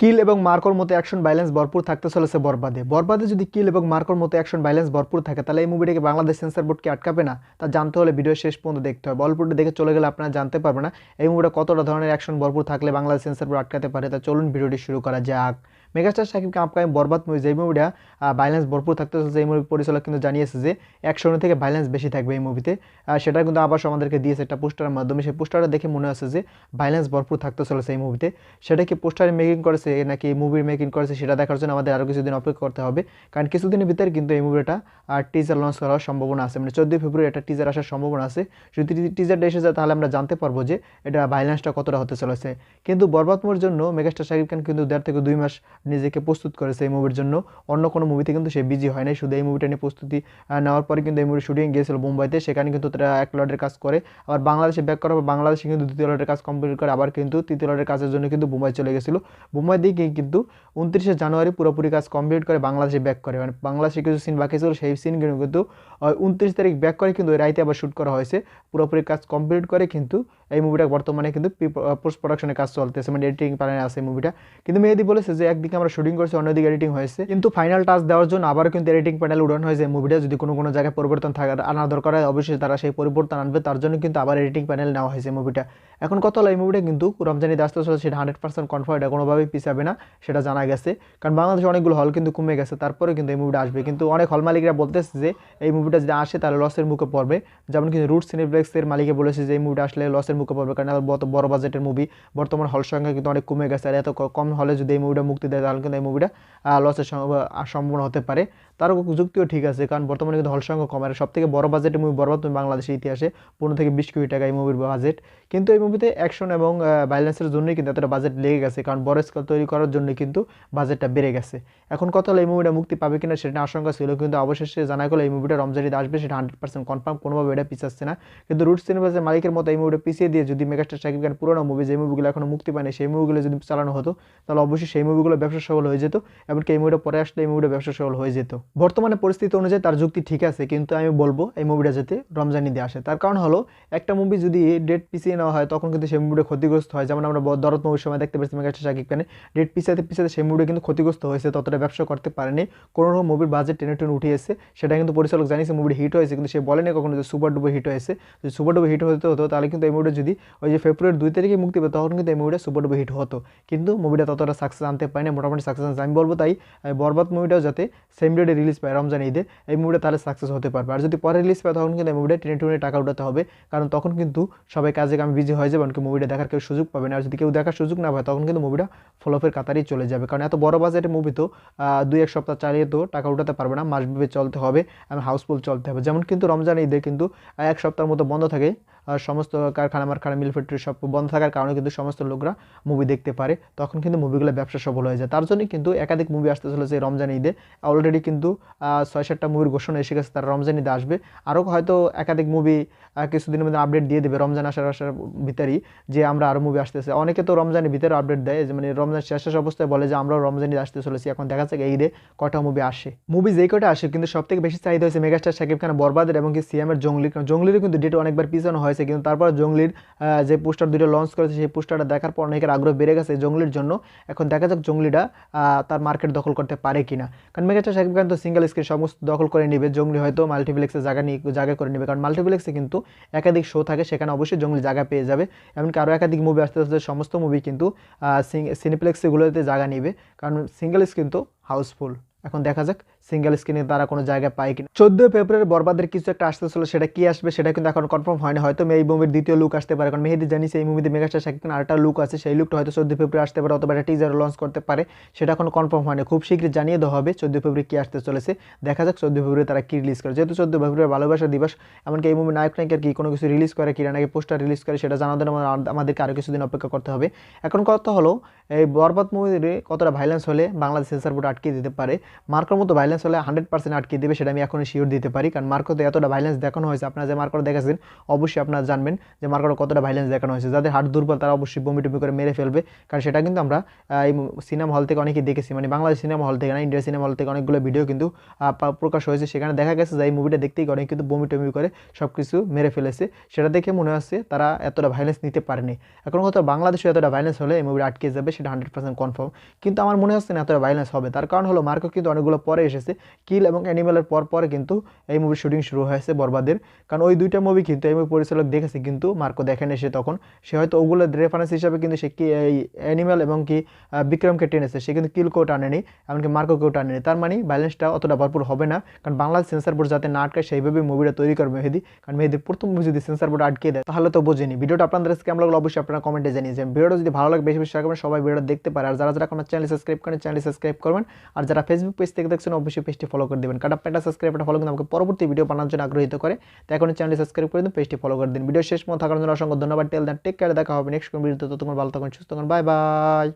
কিল এবং মার্কর মতো action balance ভরপুর থাকতে চলেছে বরবাদে। বরবাদে যদি কিল এবং মার্কর মতো অ্যাকশন ব্যালেন্স ভরপুর থাকে, তাহলে এই মুভিটাকে বাংলাদেশ সেন্সার বোর্ডকে আটকাবে না। তা জানতে হলে ভিডিও শেষ পর্যন্ত দেখতে হবে। অল্পটা দেখে চলে গেলে আপনারা জানতে পারবেন না এই মুভিটা কতটা ধরনের অ্যাকশন ভরপুর থাকলে বাংলাদেশ সেন্সার বোর্ড আটকাতে পারে। তা চলুন ভিডিওটি শুরু করা যাক। মেগাস্টার সাকিবকে আপকামিং বরবাদ মুভি যে মুভিটা ভাইলেন্স ভরপুর থাকতে চলেছে এই মুভি পরিচালক কিন্তু জানিয়েছে যে একশো থেকে ভাইলেন্স বেশি থাকবে এই মুভিতে সেটা কিন্তু আবার আমাদেরকে দিয়েছে একটা পোস্টারের মাধ্যমে। সেই পোস্টারটা দেখে মনে হচ্ছে যে ভাইলেন্স ভরপুর থাকতে চলেছে এই মুভিতে সেটা কি পোস্টারে মেকিং করেছে, নাকি মুভির মেকিং করেছে, সেটা দেখার জন্য আমাদের আরও কিছুদিন অপেক্ষা করতে হবে। কারণ কিছুদিনের ভিতরে কিন্তু এই মুভিটা টিজার লঞ্চ করার সম্ভাবনা আছে। মানে চোদ্দোই ফেব্রুয়ারি একটা টিজার আসার সম্ভাবনা আছে। যদি টিজারটা এসে যায়, তাহলে আমরা জানতে পারব যে এটা ভাইলেন্সটা কতটা হতে চলেছে। কিন্তু বরবাদ মুভির জন্য মেগাস্টার শাকিব খান কিন্তু দেড় থেকে দুই মাস নিজেকে প্রস্তুত করেছে এই মুভির জন্য। অন্য কোনো মুভিতে কিন্তু সে বিজি হয় নাই। শুধু এই মুভিটা নিয়ে প্রস্তুতি নেওয়ার পরে কিন্তু এই মুভির শুটিং গিয়েছিল মুম্বাইতে। সেখানে কিন্তু তারা এক লটের কাজ করে। আবার বাংলাদেশে ব্যাক করার পর বাংলাদেশে কিন্তু দ্বিতীয় লটের কাজ কমপ্লিট করে। আবার কিন্তু তৃতীয় লটের কাজের জন্য কিন্তু মুম্বাই চলে গেছিল। মুম্বাই দিয়ে কিন্তু উনত্রিশে জানুয়ারি পুরোপুরি কাজ কমপ্লিট করে বাংলাদেশে ব্যাক করে। মানে বাংলাদেশে কিছু সিন বাকি ছিল, সেই সিনগুলো কিন্তু উনত্রিশ তারিখ ব্যাক করে কিন্তু রাইতে আবার শ্যুট করা হয়েছে। পুরোপুরি কাজ কমপ্লিট করে কিন্তু এই মুভিটা বর্তমানে কিন্তু পোস্ট প্রোডাকশনের কাজ চলতেছে। মানে এডিটিং প্ল্যানে আছে মুভিটা কিন্তু মেহেদি বলেছে যে একদিকে আমরা শুটিং করছি, অন্যদিকে এডিটিং হয়েছে। কিন্তু ফাইনাল টাচ দেওয়ার জন্য আবার কিন্তু এডিটিং প্যানেল উড়ান হয়েছে। মুভিটা যদি কোনো কোনো জায়গায় পরিবর্তন থাকার আনা দরকার হয় অবশ্যই তারা সেই পরিবর্তন আনবে। তার জন্য কিন্তু আবার এডিটিং প্যানেল নেওয়া হয়েছে মুভিটা এখন কত হলো এই মুভিটা কিন্তু রমজানি আসতে চলে সেটা হান্ড্রেড পার্সেন্ট কনফার্ম এটা কোনোভাবেই পিছাবে না, সেটা জানা গেছে। কারণ বাংলাদেশে অনেকগুলো হল কিন্তু কমে গেছে তারপরে কিন্তু এই মুভিটা আসবে। কিন্তু অনেক হল মালিকরা বলতেছে যে, এই মুভিটা যদি আসে তাহলে লসের মুখে পড়বে। যেমন কিন্তু রুট সিনেপ্লেক্সের মালিকে বলেছে যে, এই মুভিটা আসলে লসের মুখে পড়বে, কারণ বড় বড় বাজেটের মুভি বর্তমান হল সংখ্যা কিন্তু অনেক কমে গেছে, আর এত কম হলে যদি এই মুভিটা মুক্তি দেয়, তাহলে কিন্তু এই মুভিটা লসের সম্ভাবনা হতে পারে। তারও যুক্তিও ঠিক আছে, কারণ বর্তমানে কিন্তু হল সংখ্যা কম। আর সব থেকে বড় বাজেটের মুভি বরবাদ তুমি বাংলাদেশের ইতিহাসে পনেরো থেকে বিশ কোটি টাকা এই মুভির বাজেট কিন্তু এই মুভিতে অ্যাকশন এবং ভাইলেন্সের জন্যই কিন্তু এতটা বাজেট লেগে গেছে, কারণ বড় স্কেল তৈরি করার জন্য কিন্তু বাজেটটা বেড়ে গেছে। এখন কত হলো এই মুভিটা মুক্তি পাবে কিনা সেটা আশঙ্কা ছিল, কিন্তু অবশেষে জানা গেলো এই মুভিটা রমজানিতে আসবে, সেটা হান্ড্রেড পার্সেন্ট কনফার্ম কোনোভাবে এটা পিছাচ্ছে না। কিন্তু রুট সিনেমাসের মালিকের মতো এই মুভিটা পিছিয়ে দিয়ে যদি মেগাস্টার শাকিব খান পুরোনো মুভি যে মুভিগুলো এখনও মুক্তি পায়নি, সেই মুভিগুলো যদি চালানো হতো, তাহলে অবশ্যই সেই মুভিগুলো ব্যবসা সফল হয়ে যেত, এমনকি এই মুভিটা পরে আসলে এই মুভিটা ব্যবসা সফল হয়ে যেত। বর্তমানে পরিস্থিতি অনুযায়ী তার যুক্তি ঠিক আছে, কিন্তু আমি বলব এই মুভিটা যাতে রমজানি দিয়ে আসে। তার কারণ হলো, একটা মুভি যদি ডেট পিছিয়ে নেওয়া হয়, তখন কিন্তু সেই মুভিটা ক্ষতিগ্রস্ত হয়। যেমন আমরা দরদ মুভির সময় দেখতে পাচ্ছি মেগাস্টার শাকিব খানে ডেট পিছাতে পিছাতে সেই মুভিটা কিন্তু ক্ষতিগ্রস্ত হয়েছে, ততটা ব্যবসা করতে পারেনি। কোনো রকম মুভির বাজেট টেনে টেনে উঠে এসে সেটা কিন্তু পরিচালক জানিয়েছে মুভিটা হিট হয়েছে, কিন্তু সে বলেনি কখনো যে সুপার ডুবো হিট হয়েছে। যদি সুপার ডুবো হিট হতে, হতো, তাহলে কিন্তু এই মুভিটা যদি ওই যে ফেব্রুয়ারি দুই তারিখে মুক্তি পেত, তখন কিন্তু এই মুভিটা সুপার ডুবো হিট হতো। কিন্তু মুভিটা ততটা সাকসেস আনতে পারেনি, মোটামুটি সাকসেস আমি বলব তাই বরবাদ মুভিটাও যাতে সেম ডেটে রিলিজ পায় রমজান ঈদে এই মুভিটা তাহলে সাকসেস হতে পারবে। আর যদি পরে রিলিজ পায়, তখন কিন্তু এই মুভিটা টেনে টুনে টাকা উঠাতে হবে। কারণ তখন কিন্তু সবাই কাজে কামে বিজি হয়ে যাবে, এমনকি মুভিটা দেখার কেউ সুযোগ পাবে না। আর যদি কেউ দেখার সুযোগ না পায়, তখন কিন্তু মুভিটা ফলোফের কাতারেই চলে যাবে। কারণ এত বড় বাজেটের মুভি তো দুই এক সপ্তাহ চালিয়ে তো টাকা উঠাতে পারবে না। মাসব্যাপী চলতে হবে এবং হাউসফুল চলতে হবে। যেমন কিন্তু রমজান ঈদে কিন্তু এক সপ্তাহের মতো বন্ধ থাকে। সমস্ত কারখানা মারখানা মিল ফ্যাক্টরি সব বন্ধ থাকার কারণে কিন্তু সমস্ত লোকরা মুভি দেখতে পারে। তখন কিন্তু মুভিগুলো ব্যবসা সফল হয়ে যায়। তার জন্য কিন্তু একাধিক মুভি আসতে চলেছে রমজান ঈদে। অলরেডি কিন্তু ছয় সাতটা মুভির ঘোষণা এসে গেছে, তারা রমজান ঈদে আসবে। আরও হয়তো একাধিক মুভি কিছুদিনের মধ্যে আপডেট দিয়ে দেবে রমজান আসার আসার ভিতরেই যে আমরা আরও মুভি আসতেছে। অনেকে তো রমজানের ভিতরে আপডেট দেয়, যে মানে রমজান শেষ অবস্থায় বলে যে, আমরাও রমজান ঈদে আসতে চলেছি, এখন দেখা যাচ্ছে ঈদে কটা মুভি আসে। মুভি যেই কটা আসে, কিন্তু সব থেকে বেশি চাহিদা হয়েছে মেগাস্টার শাকিব খান বরবাদের এবং কি সিএমের জঙ্গলির কারণ জঙ্গলিরও কিন্তু ডেট অনেকবার পিছানো হয়েছে কিন্তু তারপর জঙ্গলির যে পোস্টার দুটো লঞ্চ করেছে, সেই পোস্টারটা দেখার পর অনেকের আগ্রহ বেড়ে গেছে জঙ্গলির জন্য। এখন দেখা যাক জঙ্গলিটা তার মার্কেট দখল করতে পারে কিনা। কারণ মেগাস্টার শাকিব খান তো সিঙ্গেল স্ক্রিন সমস্ত দখল করে নেবে, জঙ্গলি হয়তো মাল্টিপ্লেক্সে জায়গা নিয়ে, জায়গা করে নেবে। কারণ মাল্টিপ্লেক্সে কিন্তু একাধিক শো থাকে, সেখানে অবশ্যই জঙ্গলি জায়গা পেয়ে যাবে। এমনকি আরও একাধিক মুভি আসতে আসতে সমস্ত মুভি কিন্তু সিনেপ্লেক্সগুলোতে জায়গা নেবে। কারণ সিঙ্গেল স্ক্রিন তো হাউসফুল এখন দেখা যাক সিঙ্গেল স্ক্রিনে তারা কোনো জায়গায় পায় কিনা। চোদ্দোই ফেব্রুয়ারি বরবাদের কিছু একটা আসতে ছিল সেটা কি আসবে সেটা কিন্তু এখন কনফার্ম হয়নি। হয়তো এই মুভির দ্বিতীয় লুক আসতে পারে, কারণ মেহেদি জানিস এই মুভিতে মেগাস্টার শাকিব খান আরেকটা লুক আছে, সেই লুকটা হয়তো চোদ্দোই ফেব্রুয়ারি আসতে পারে অথবা একটা টিজার লঞ্চ করতে পারে, সেটা এখন কনফার্ম হয়নি। খুব শীঘ্রই জানিয়ে দেওয়া হবে চোদ্দোই ফেব্রুয়ারি কী আসতে চলেছে। দেখা যাক চোদ্দোই ফেব্রুয়ারি তারা কি রিলিজ করে। যেহেতু চোদ্দোই ফেব্রুয়ারি ভালোবাসা দিবস, এমনকি এই মুভি নায়ক নায়িকার কি কোনো কিছু রিলিজ করে কিনা, নাকি পোস্টার রিলিজ করে, সেটা জানাদের আমাদেরকে আরও কিছুদিন অপেক্ষা করতে হবে। এখন কথা হলো, এই বরবাদ মুভির কতটা ভাইলেন্স হলে বাংলাদেশ সেন্সার বোর্ড আটকে দিতে পারে? মার্কোর মতো ভাইলেন্স হলে হান্ড্রেড পার্সেন্ট আটকে দেবে, সেটা আমি এখনই শিওর দিতে পারি। কারণ মার্কোতে এতটা ভাইলেন্স দেখানো হয়েছে, আপনারা যে মার্কোর দেখেছেন, অবশ্যই আপনারা জানবেন যে মার্কোর কতটা ভাইলেন্স দেখানো হয়েছে। যাদের হার্ট দুর্বল, তারা অবশ্যই বমি টমি করে মেরে ফেলবে। কারণ সেটা কিন্তু আমরা এই সিনেমা হল থেকে অনেকেই দেখেছি। মানে বাংলাদেশ সিনেমা হল থেকে না ইন্ডিয়া সিনেমা হল থেকে অনেকগুলো ভিডিও কিন্তু প্রকাশ হয়েছে। সেখানে দেখা গেছে যে এই মুভিটা দেখতেই অনেক কিন্তু বমি টমি করে সব কিছু মেরে ফেলেছে। সেটা দেখে মনে হচ্ছে তারা এতটা ভাইলেন্স নিতে পারেনি। এখন কথা বাংলাদেশে এতটা ভাইলেন্স হলে এই মুভিটা আটকে যাবে, সেটা হান্ড্রেড পার্সেন্ট কনফার্ম কিন্তু আমার মনে হচ্ছে না এতটা ভাইলেন্স হবে। তার কারণ হলো মার্কো কিন্তু অনেকগুলো পরে এসেছে। কিল এবং অ্যানিমেলের পর পরে কিন্তু এই মুভির শুটিং শুরু হয়েছে বরবাদের। কারণ ওই দুইটা মুভি কিন্তু এই মুভি পরিচালক দেখেছে কিন্তু মার্কো দেখেন এসে তখন। সে হয়তো ওগুলো রেফারেন্স হিসাবে কিন্তু সে কি এই অ্যানিমেল এবং কি বিক্রমকে টেনেছে। সে কিন্তু কিলকেও টানেনি, এমনকি মার্কোকেও টানেনি। তার মানে ব্যালেন্সটা অতটা ভরপুর হবে না। কারণ বাংলাদেশ সেন্সার বোর্ড যাতে না আটকায় সেইভাবে মুভিটা তৈরি করবে মেহেদি। কারণ মেহেদির প্রথম মুভি যদি সেন্সার বোর্ড আটকে দেয়, তাহলে তো বোঝেনি। ভিডিওটা আপনাদের কাছে কেমন লাগল অবশ্যই আপনারা কমেন্টে জানিয়েছেন ভিডিওটা যদি ভালো লাগে, বেশি বেশি সবাই ভিডিওটা দেখতে পারে। আর যারা যারা আমার চ্যানেল সাবস্ক্রাইব করেন চ্যানেল সাবস্ক্রাইব করবেন। আর যারা ফেসবুক পেজ থেকে দেখছেন, অবশ্যই পেজটি ফলো করে দেবেন। কাটা আপনার সাবস্ক্রাইব ফলো কিন্তু আমাকে পরবর্তী ভিডিও বানানোর জন্য আগ্রহিত করে তো এখন চ্যানেলটি সাবস্ক্রাইব করে দিন, পেজটি ফলো করে দিন। ভিডিও শেষ মতো থাকার জন্য অসংখ্য ধন্যবাদ। টেল দেন টেক কেয়ার দেখা হবে নেক্সট কোন ভিডিওতে ততক্ষণ ভালো থাকুন, সুস্থ থাকুন। Bye bye